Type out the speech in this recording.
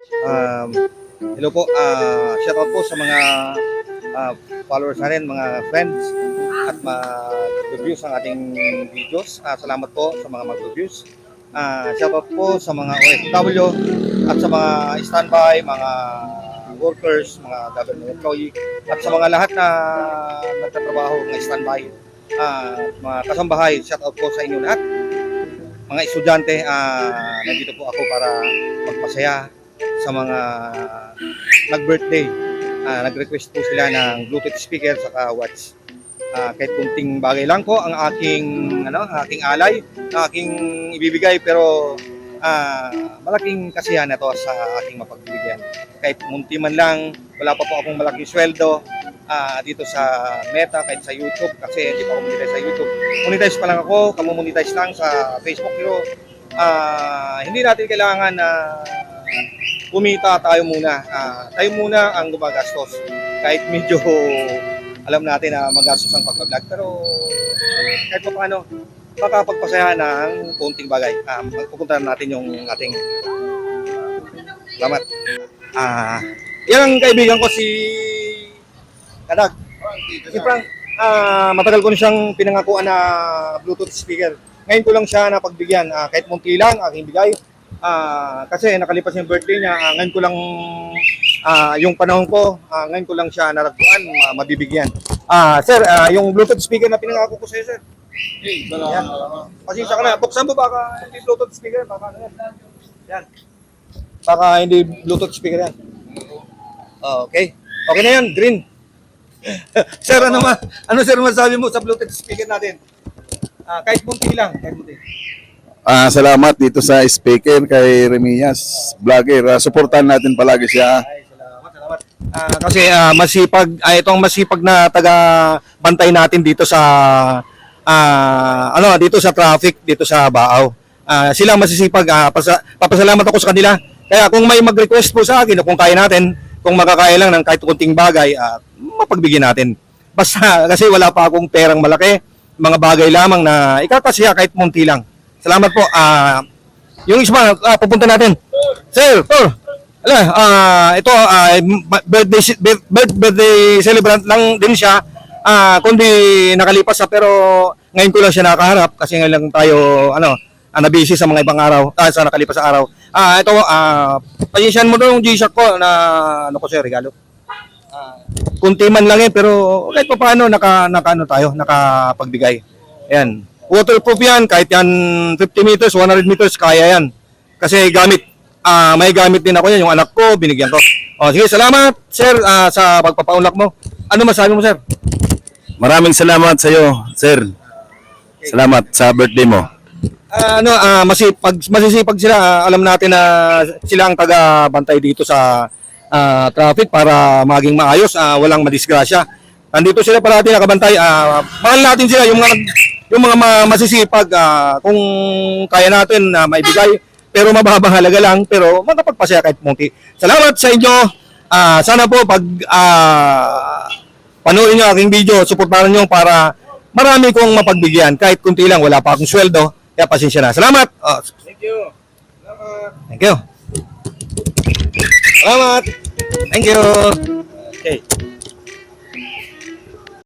Um, hello po, uh, shout out po sa mga ah, followers natin, mga friends at mag-reviews ang ating videos. Ah, salamat po sa mga mag-reviews. Ah, shout out po sa mga OFW at sa mga standby, mga workers, mga government employee at sa mga lahat na nagtatrabaho ng standby, ah, mga kasambahay, shout out po sa inyo lahat. Mga estudyante, ah, nandito po ako para magpasaya sa mga nag-birthday. Ah, nag-request po sila ng Bluetooth speaker sa watch. Ah, kahit kunting bagay lang po ang aking ano, ang aking alay, ang aking ibibigay pero ah, malaking kasiyahan na to sa aking mapagbibigyan. Kahit munti man lang, wala pa po akong malaking sweldo ah, dito sa Meta, kahit sa YouTube kasi hindi pa ako monetize sa YouTube. Monetize pa lang ako, kamumonetize lang sa Facebook pero ah, hindi natin kailangan na kumita tayo muna. Ah, tayo muna ang gumagastos. Kahit medyo alam natin na magastos ang pag-vlog pero kahit pa paano makapagpasaya ng konting bagay. Pupuntahan natin yung ating Salamat. Ah, yan ang kaibigan ko si Kadag. Si Frank, ah, matagal ko na siyang pinangakuan na Bluetooth speaker. Ngayon ko lang siya napagbigyan, ah, kahit munti lang aking bigay. Ah, kasi nakalipas yung birthday niya, ah, ngayon ko lang ah, yung panahon ko, ah, ngayon ko lang siya naragpuan, ma- mabibigyan. Ah, sir, ah, yung Bluetooth speaker na pinangako ko sa'yo, sir. Yan. Pasensya ka na. Buksan mo baka hindi Bluetooth speaker, baka ano yan. Yan. Baka hindi Bluetooth speaker yan. Oh, okay. Okay na yan, green. sir, ano ma ano sir masabi mo sa Bluetooth speaker natin? Ah, kahit munti lang, kahit munti. Ah, salamat dito sa speaker kay Remias Vlogger. Ah, suportahan natin palagi siya. Salamat, salamat. Ah, kasi ah, masipag, ah, itong masipag na taga bantay natin dito sa ah, ano, dito sa traffic, dito sa Baaw. Ah, sila masisipag, ah, pasa, papasalamat ako sa kanila. Kaya kung may mag-request po sa akin o kung kaya natin, kung makakaya lang ng kahit kunting bagay, ah, mapagbigyan natin. Basta kasi wala pa akong perang malaki, mga bagay lamang na ikakasya kahit munti lang. Salamat po. Ah, yung isa ah, pupunta natin. Sir, Tor. Ala, ah ito ah, ma- birthday birth- birthday celebrant lang din siya. Ah, kundi nakalipas sa pero ngayon ko lang siya nakaharap kasi ngayon lang tayo ano, ah, na-busy sa mga ibang araw, ah, sa nakalipas sa araw. Ah, ito ah pasensyahan mo daw yung G-Shock ko na ano ko sir regalo. Ah, kunti man lang eh pero kahit pa paano naka, naka ano tayo, nakapagbigay. Ayan. Waterproof yan, kahit yan 50 meters, 100 meters, kaya yan. Kasi gamit, ah may gamit din ako yan, yung anak ko, binigyan ko. O, sige, salamat, sir, ah, sa pagpapaunlak mo. Ano masabi mo, sir? Maraming salamat sa iyo, sir. Salamat sa birthday mo. Ah, ano, ah, masipag, masisipag sila. Ah, alam natin na sila ang taga-bantay dito sa ah, traffic para maging maayos, ah, walang madisgrasya. Nandito sila parati nakabantay. Ah, mahal natin sila, yung mga, yung mga ma- masisipag, ah, kung kaya natin na maibigay, pero mababang halaga lang, pero makapagpasaya kahit munti. Salamat sa inyo. Ah, sana po pag ah, panoorin nyo aking video, suportahan nyo para marami kong mapagbigyan. Kahit kunti lang, wala pa akong sweldo. Kaya pasensya na. Salamat! Oh, Thank you. thank you. Salamat! Thank you! Okay.